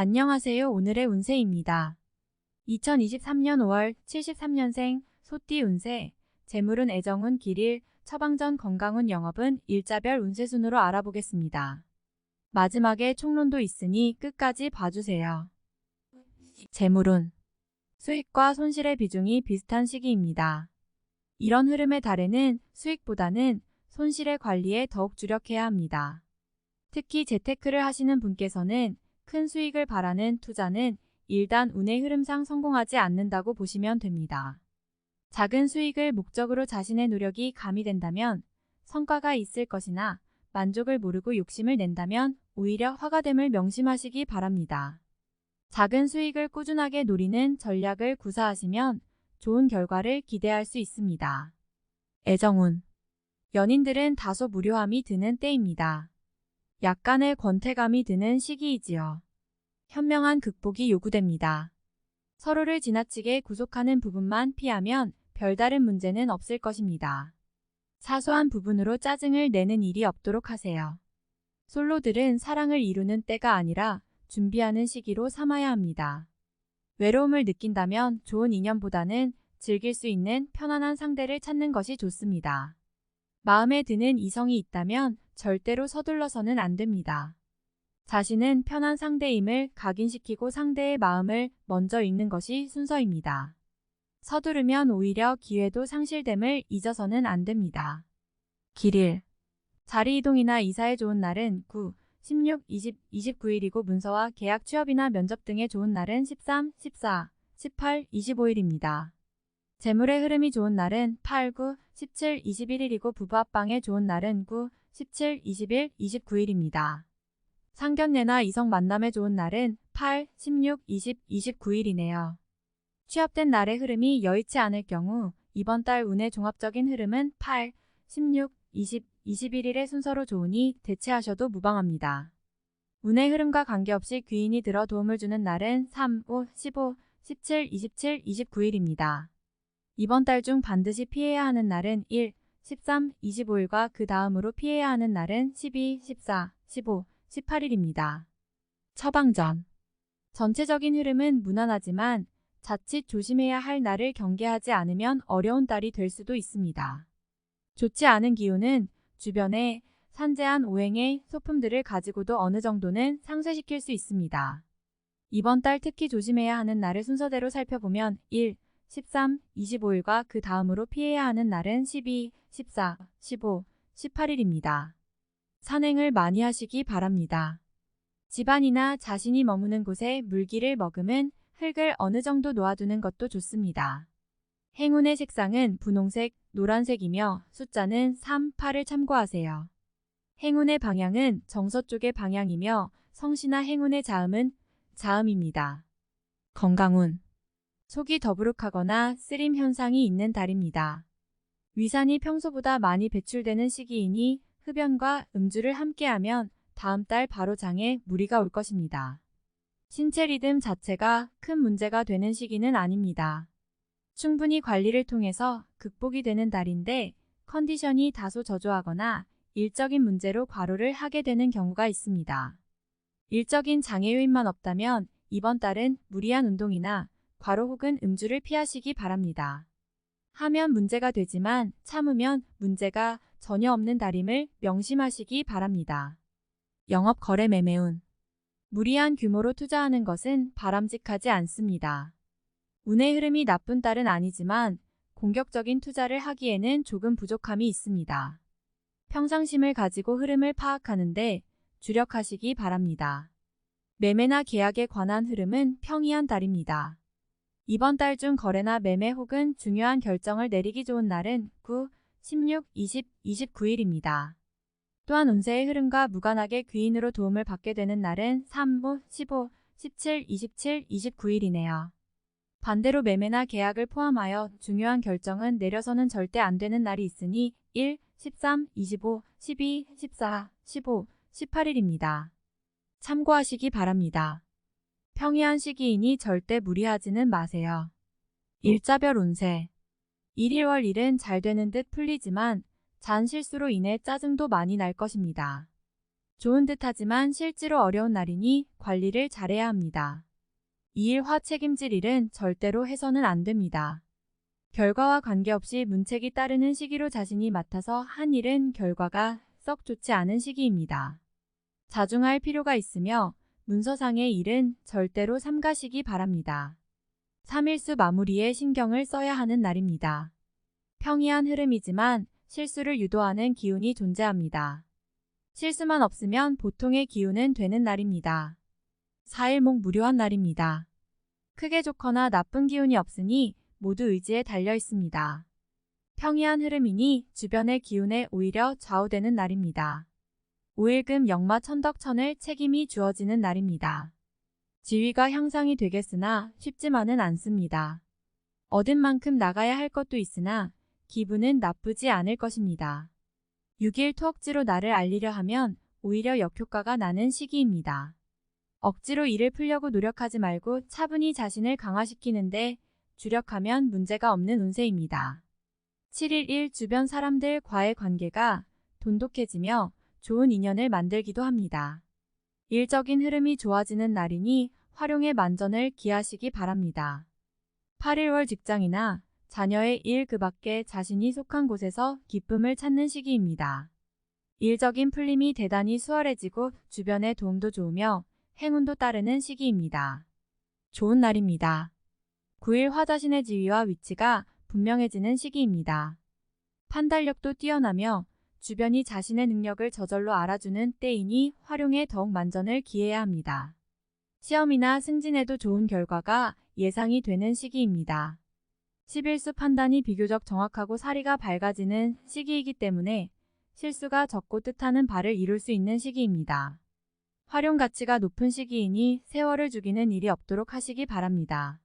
안녕하세요. 오늘의 운세입니다. 2023년 5월 73년생 소띠 운세, 재물운 애정운 길일, 처방전 건강운 영업은 일자별 운세 순으로 알아보겠습니다. 마지막에 총론도 있으니 끝까지 봐주세요. 재물운 수익과 손실의 비중이 비슷한 시기입니다. 이런 흐름의 달에는 수익보다는 손실의 관리에 더욱 주력해야 합니다. 특히 재테크를 하시는 분께서는 큰 수익을 바라는 투자는 일단 운의 흐름상 성공하지 않는다고 보시면 됩니다. 작은 수익을 목적으로 자신의 노력이 가미된다면 성과가 있을 것이나 만족을 모르고 욕심을 낸다면 오히려 화가됨을 명심하시기 바랍니다. 작은 수익을 꾸준하게 노리는 전략을 구사하시면 좋은 결과를 기대할 수 있습니다. 애정운 연인들은 다소 무료함이 드는 때입니다. 약간의 권태감이 드는 시기이지요. 현명한 극복이 요구됩니다. 서로를 지나치게 구속하는 부분만 피하면 별다른 문제는 없을 것입니다. 사소한 부분으로 짜증을 내는 일이 없도록 하세요. 솔로들은 사랑을 이루는 때가 아니라 준비하는 시기로 삼아야 합니다. 외로움을 느낀다면 좋은 인연보다는 즐길 수 있는 편안한 상대를 찾는 것이 좋습니다. 마음에 드는 이성이 있다면 절대로 서둘러서는 안 됩니다. 자신은 편한 상대임을 각인시키고 상대의 마음을 먼저 읽는 것이 순서입니다. 서두르면 오히려 기회도 상실됨을 잊어서는 안 됩니다. 길일 자리 이동이나 이사에 좋은 날은 9, 16, 20, 29일이고 문서와 계약 취업이나 면접 등에 좋은 날은 13, 14, 18, 25일입니다. 재물의 흐름이 좋은 날은 8, 9, 17, 21일이고 부부 합방에 좋은 날은 9, 17, 20일, 29일입니다. 상견례나 이성 만남에 좋은 날은 8, 16, 20, 29일이네요. 취업된 날의 흐름이 여의치 않을 경우 이번 달 운의 종합적인 흐름은 8, 16, 20, 21일의 순서로 좋으니 대체하셔도 무방합니다. 운의 흐름과 관계없이 귀인이 들어 도움을 주는 날은 3, 5, 15, 17, 27, 29일입니다. 이번 달 중 반드시 피해야 하는 날은 1, 13, 25일과 그 다음으로 피해야 하는 날은 12, 14, 15, 18일입니다. 처방전 전체적인 흐름은 무난하지만 자칫 조심해야 할 날을 경계하지 않으면 어려운 달이 될 수도 있습니다. 좋지 않은 기운은 주변에 산재한 오행의 소품들을 가지고도 어느 정도는 상쇄시킬 수 있습니다. 이번 달 특히 조심해야 하는 날을 순서대로 살펴보면 1, 13, 25일과 그 다음으로 피해야 하는 날은 12, 14, 15, 18일입니다. 산행을 많이 하시기 바랍니다. 집안이나 자신이 머무는 곳에 물기를 머금은 흙을 어느 정도 놓아두는 것도 좋습니다. 행운의 색상은 분홍색, 노란색이며 숫자는 3, 8을 참고하세요. 행운의 방향은 정서 쪽의 방향이며 성씨나 행운의 자음은 자음입니다. 건강운 속이 더부룩하거나 쓰림 현상이 있는 달입니다. 위산이 평소보다 많이 배출되는 시기이니 흡연과 음주를 함께하면 다음 달 바로 장에 무리가 올 것입니다. 신체 리듬 자체가 큰 문제가 되는 시기는 아닙니다. 충분히 관리를 통해서 극복이 되는 달인데 컨디션이 다소 저조하거나 일적인 문제로 과로를 하게 되는 경우가 있습니다. 일적인 장애 요인만 없다면 이번 달은 무리한 운동이나 과로 혹은 음주를 피하시기 바랍니다. 하면 문제가 되지만 참으면 문제가 전혀 없는 달임을 명심하시기 바랍니다. 영업 거래 매매운 무리한 규모로 투자하는 것은 바람직하지 않습니다. 운의 흐름이 나쁜 달은 아니지만 공격적인 투자를 하기에는 조금 부족함이 있습니다. 평상심을 가지고 흐름을 파악하는데 주력하시기 바랍니다. 매매나 계약에 관한 흐름은 평이한 달입니다. 이번 달 중 거래나 매매 혹은 중요한 결정을 내리기 좋은 날은 9, 16, 20, 29일입니다. 또한 운세의 흐름과 무관하게 귀인으로 도움을 받게 되는 날은 3, 5, 15, 17, 27, 29일이네요. 반대로 매매나 계약을 포함하여 중요한 결정은 내려서는 절대 안 되는 날이 있으니 1, 13, 25, 12, 14, 15, 18일입니다. 참고하시기 바랍니다. 평이한 시기이니 절대 무리하지는 마세요. 일자별 운세 1일 월 일은 잘 되는 듯 풀리지만 잔 실수로 인해 짜증도 많이 날 것입니다. 좋은 듯하지만 실제로 어려운 날이니 관리를 잘해야 합니다. 이일화 책임질 일은 절대로 해서는 안 됩니다. 결과와 관계없이 문책이 따르는 시기로 자신이 맡아서 한 일은 결과가 썩 좋지 않은 시기입니다. 자중할 필요가 있으며 문서상의 일은 절대로 삼가시기 바랍니다. 3일수 마무리에 신경을 써야 하는 날입니다. 평이한 흐름이지만 실수를 유도하는 기운이 존재합니다. 실수만 없으면 보통의 기운은 되는 날입니다. 4일목 무료한 날입니다. 크게 좋거나 나쁜 기운이 없으니 모두 의지에 달려 있습니다. 평이한 흐름이니 주변의 기운에 오히려 좌우되는 날입니다. 5일금 역마 천덕천을 책임이 주어지는 날입니다. 지위가 향상이 되겠으나 쉽지만은 않습니다. 얻은 만큼 나가야 할 것도 있으나 기분은 나쁘지 않을 것입니다. 6일 투억지로 나를 알리려 하면 오히려 역효과가 나는 시기입니다. 억지로 일을 풀려고 노력하지 말고 차분히 자신을 강화시키는데 주력하면 문제가 없는 운세입니다. 7일 1 주변 사람들과의 관계가 돈독해지며 좋은 인연을 만들기도 합니다. 일적인 흐름이 좋아지는 날이니 활용의 만전을 기하시기 바랍니다. 8일월 직장이나 자녀의 일 그 밖에 자신이 속한 곳에서 기쁨을 찾는 시기입니다. 일적인 풀림이 대단히 수월해지고 주변의 도움도 좋으며 행운도 따르는 시기입니다. 좋은 날입니다. 9일 화자신의 지위와 위치가 분명해지는 시기입니다. 판단력도 뛰어나며 주변이 자신의 능력을 저절로 알아주는 때이니 활용에 더욱 만전을 기해야 합니다. 시험이나 승진에도 좋은 결과가 예상이 되는 시기입니다. 11수 판단이 비교적 정확하고 사리가 밝아지는 시기이기 때문에 실수가 적고 뜻하는 바를 이룰 수 있는 시기입니다. 활용 가치가 높은 시기이니 세월을 죽이는 일이 없도록 하시기 바랍니다.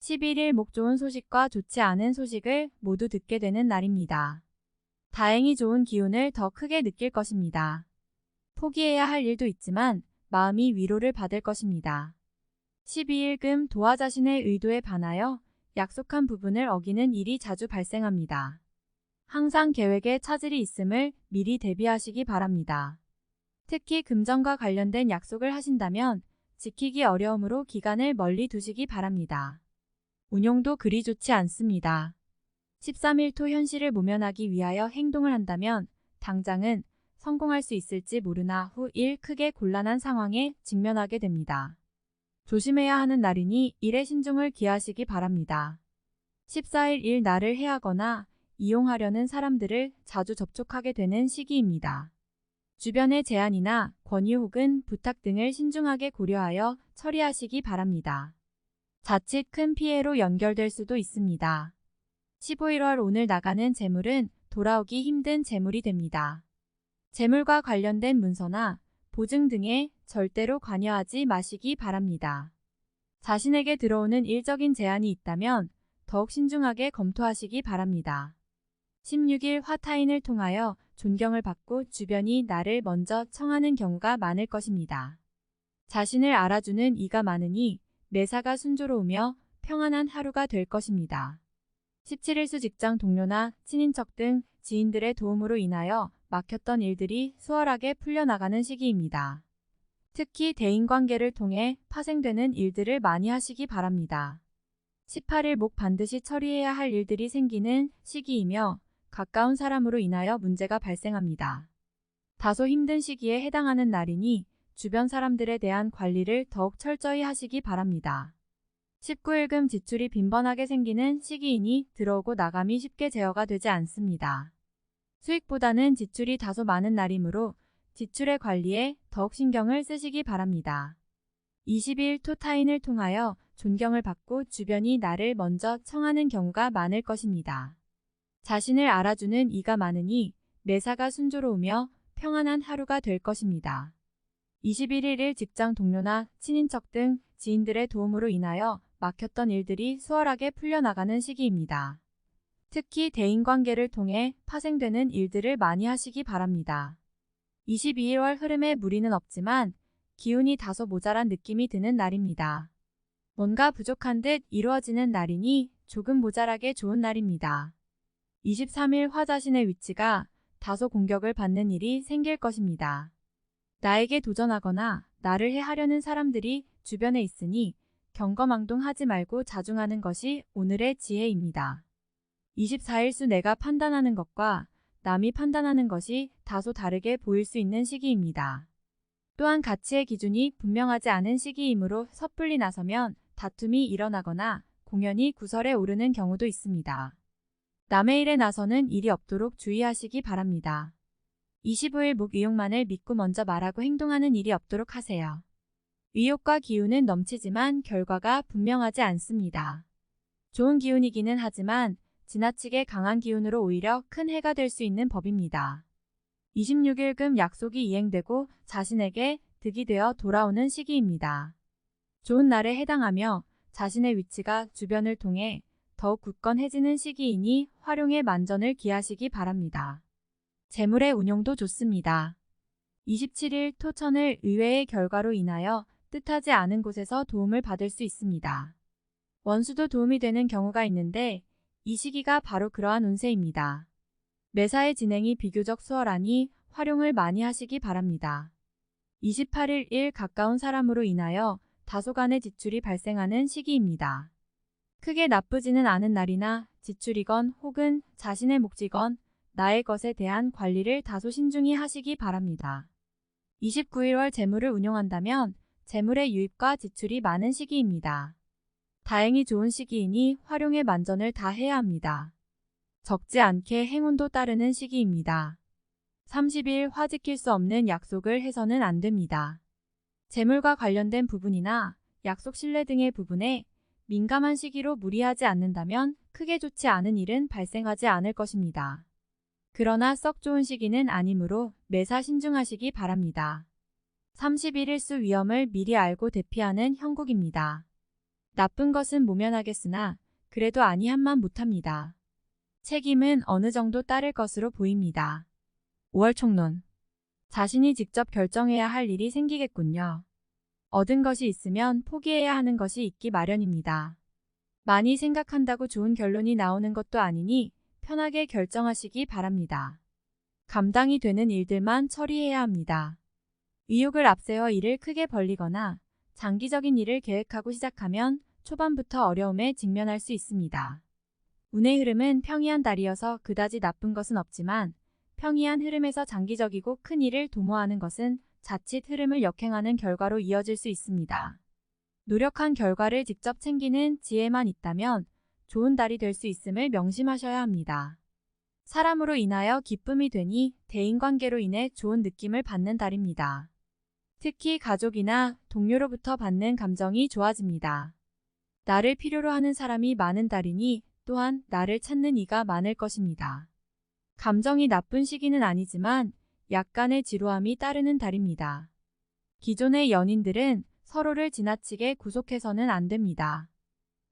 11일 목 좋은 소식과 좋지 않은 소식을 모두 듣게 되는 날입니다. 다행히 좋은 기운을 더 크게 느낄 것입니다. 포기해야 할 일도 있지만 마음이 위로를 받을 것입니다. 12일 금 도화 자신의 의도에 반하여 약속한 부분을 어기는 일이 자주 발생합니다. 항상 계획에 차질이 있음을 미리 대비하시기 바랍니다. 특히 금전과 관련된 약속을 하신다면 지키기 어려움으로 기간을 멀리 두시기 바랍니다. 운용도 그리 좋지 않습니다. 13일 토 현실을 모면하기 위하여 행동을 한다면 당장은 성공할 수 있을지 모르나 후 일 크게 곤란한 상황에 직면하게 됩니다. 조심해야 하는 날이니 일에 신중을 기하시기 바랍니다. 14일 일 날을 해하거나 이용하려는 사람들을 자주 접촉하게 되는 시기입니다. 주변의 제안이나 권유 혹은 부탁 등을 신중하게 고려하여 처리하시기 바랍니다. 자칫 큰 피해로 연결될 수도 있습니다. 15일월 오늘 나가는 재물은 돌아오기 힘든 재물이 됩니다. 재물과 관련된 문서나 보증 등에 절대로 관여하지 마시기 바랍니다. 자신에게 들어오는 일적인 제안이 있다면 더욱 신중하게 검토하시기 바랍니다. 16일 화타인을 통하여 존경을 받고 주변이 나를 먼저 청하는 경우가 많을 것입니다. 자신을 알아주는 이가 많으니 매사가 순조로우며 평안한 하루가 될 것입니다. 17일 수 직장 동료나 친인척 등 지인들의 도움으로 인하여 막혔던 일들이 수월하게 풀려나가는 시기입니다. 특히 대인관계를 통해 파생되는 일들을 많이 하시기 바랍니다. 18일 목 반드시 처리해야 할 일들이 생기는 시기이며 가까운 사람으로 인하여 문제가 발생합니다. 다소 힘든 시기에 해당하는 날이니 주변 사람들에 대한 관리를 더욱 철저히 하시기 바랍니다. 19일금 지출이 빈번하게 생기는 시기이니 들어오고 나감이 쉽게 제어가 되지 않습니다. 수익보다는 지출이 다소 많은 날이므로 지출의 관리에 더욱 신경을 쓰시기 바랍니다. 22일 토타인을 통하여 존경을 받고 주변이 나를 먼저 청하는 경우가 많을 것입니다. 자신을 알아주는 이가 많으니 매사가 순조로우며 평안한 하루가 될 것입니다. 21일 직장 동료나 친인척 등 지인들의 도움으로 인하여 막혔던 일들이 수월하게 풀려나가는 시기입니다. 특히 대인관계를 통해 파생되는 일들을 많이 하시기 바랍니다. 22월 흐름에 무리는 없지만 기운이 다소 모자란 느낌이 드는 날입니다. 뭔가 부족한 듯 이루어지는 날이니 조금 모자라게 좋은 날입니다. 23일 화 자신의 위치가 다소 공격을 받는 일이 생길 것입니다. 나에게 도전하거나 나를 해하려는 사람들이 주변에 있으니 경거망동하지 말고 자중하는 것이 오늘의 지혜입니다. 24일수 내가 판단하는 것과 남이 판단하는 것이 다소 다르게 보일 수 있는 시기입니다. 또한 가치의 기준이 분명하지 않은 시기이므로 섣불리 나서면 다툼이 일어나거나 공연이 구설에 오르는 경우도 있습니다. 남의 일에 나서는 일이 없도록 주의하시기 바랍니다. 25일 묵의욕만을 믿고 먼저 말하고 행동하는 일이 없도록 하세요. 의욕과 기운은 넘치지만 결과가 분명하지 않습니다. 좋은 기운이기는 하지만 지나치게 강한 기운으로 오히려 큰 해가 될 수 있는 법입니다. 26일 금 약속이 이행되고 자신에게 득이 되어 돌아오는 시기입니다. 좋은 날에 해당하며 자신의 위치가 주변을 통해 더욱 굳건해지는 시기이니 활용의 만전을 기하시기 바랍니다. 재물의 운용도 좋습니다. 27일 토천을 의외의 결과로 인하여 뜻하지 않은 곳에서 도움을 받을 수 있습니다. 원수도 도움이 되는 경우가 있는데 이 시기가 바로 그러한 운세입니다. 매사의 진행이 비교적 수월하니 활용을 많이 하시기 바랍니다. 28일 일 가까운 사람으로 인하여 다소간의 지출이 발생하는 시기입니다. 크게 나쁘지는 않은 날이나 지출이건 혹은 자신의 몫이건 나의 것에 대한 관리를 다소 신중히 하시기 바랍니다. 29일 월 재물을 운용한다면 재물의 유입과 지출이 많은 시기입니다. 다행히 좋은 시기이니 활용의 만전을 다 해야 합니다. 적지 않게 행운도 따르는 시기입니다. 30일 화 지킬 수 없는 약속을 해서는 안 됩니다. 재물과 관련된 부분이나 약속 신뢰 등의 부분에 민감한 시기로 무리하지 않는다면 크게 좋지 않은 일은 발생하지 않을 것입니다. 그러나 썩 좋은 시기는 아니므로 매사 신중하시기 바랍니다. 31일수 위험을 미리 알고 대피하는 형국입니다. 나쁜 것은 모면하겠으나 그래도 아니한만 못합니다. 책임은 어느 정도 따를 것으로 보입니다. 5월 총론 자신이 직접 결정해야 할 일이 생기겠군요. 얻은 것이 있으면 포기해야 하는 것이 있기 마련입니다. 많이 생각한다고 좋은 결론이 나오는 것도 아니니 편하게 결정하시기 바랍니다. 감당이 되는 일들만 처리해야 합니다. 의욕을 앞세워 일을 크게 벌리거나 장기적인 일을 계획하고 시작하면 초반부터 어려움에 직면할 수 있습니다. 운의 흐름은 평이한 달이어서 그다지 나쁜 것은 없지만 평이한 흐름에서 장기적이고 큰 일을 도모하는 것은 자칫 흐름을 역행하는 결과로 이어질 수 있습니다. 노력한 결과를 직접 챙기는 지혜만 있다면 좋은 달이 될 수 있음을 명심하셔야 합니다. 사람으로 인하여 기쁨이 되니 대인관계로 인해 좋은 느낌을 받는 달입니다. 특히 가족이나 동료로부터 받는 감정이 좋아집니다. 나를 필요로 하는 사람이 많은 달이니 또한 나를 찾는 이가 많을 것입니다. 감정이 나쁜 시기는 아니지만 약간의 지루함이 따르는 달입니다. 기존의 연인들은 서로를 지나치게 구속해서는 안 됩니다.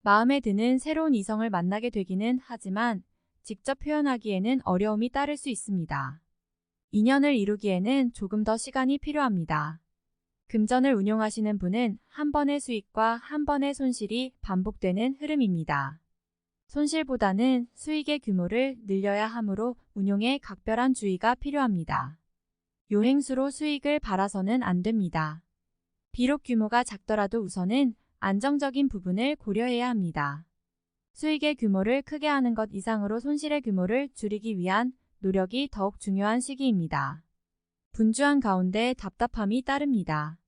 마음에 드는 새로운 이성을 만나게 되기는 하지만 직접 표현하기에는 어려움이 따를 수 있습니다. 인연을 이루기에는 조금 더 시간이 필요합니다. 금전을 운용하시는 분은 한 번의 수익과 한 번의 손실이 반복되는 흐름입니다. 손실보다는 수익의 규모를 늘려야 하므로 운용에 각별한 주의가 필요합니다. 요행수로 수익을 바라서는 안 됩니다. 비록 규모가 작더라도 우선은 안정적인 부분을 고려해야 합니다. 수익의 규모를 크게 하는 것 이상으로 손실의 규모를 줄이기 위한 노력이 더욱 중요한 시기입니다. 분주한 가운데 답답함이 따릅니다.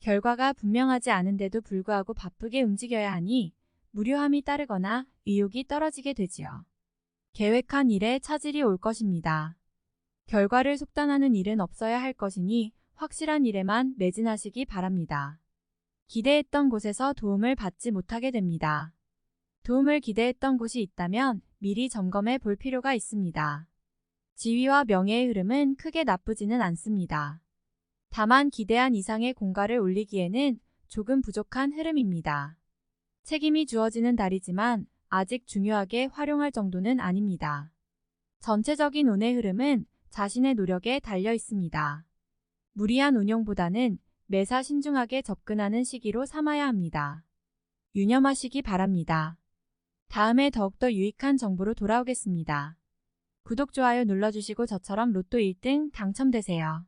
결과가 분명하지 않은데도 불구하고 바쁘게 움직여야 하니 무료함이 따르거나 의욕이 떨어지게 되지요. 계획한 일에 차질이 올 것입니다. 결과를 속단하는 일은 없어야 할 것이니 확실한 일에만 매진하시기 바랍니다. 기대했던 곳에서 도움을 받지 못하게 됩니다. 도움을 기대했던 곳이 있다면 미리 점검해 볼 필요가 있습니다. 지위와 명예의 흐름은 크게 나쁘지는 않습니다. 다만 기대한 이상의 공가를 올리기에는 조금 부족한 흐름입니다. 책임이 주어지는 달이지만 아직 중요하게 활용할 정도는 아닙니다. 전체적인 운의 흐름은 자신의 노력에 달려 있습니다. 무리한 운용보다는 매사 신중하게 접근하는 시기로 삼아야 합니다. 유념하시기 바랍니다. 다음에 더욱더 유익한 정보로 돌아오겠습니다. 구독, 좋아요 눌러주시고 저처럼 로또 1등 당첨되세요.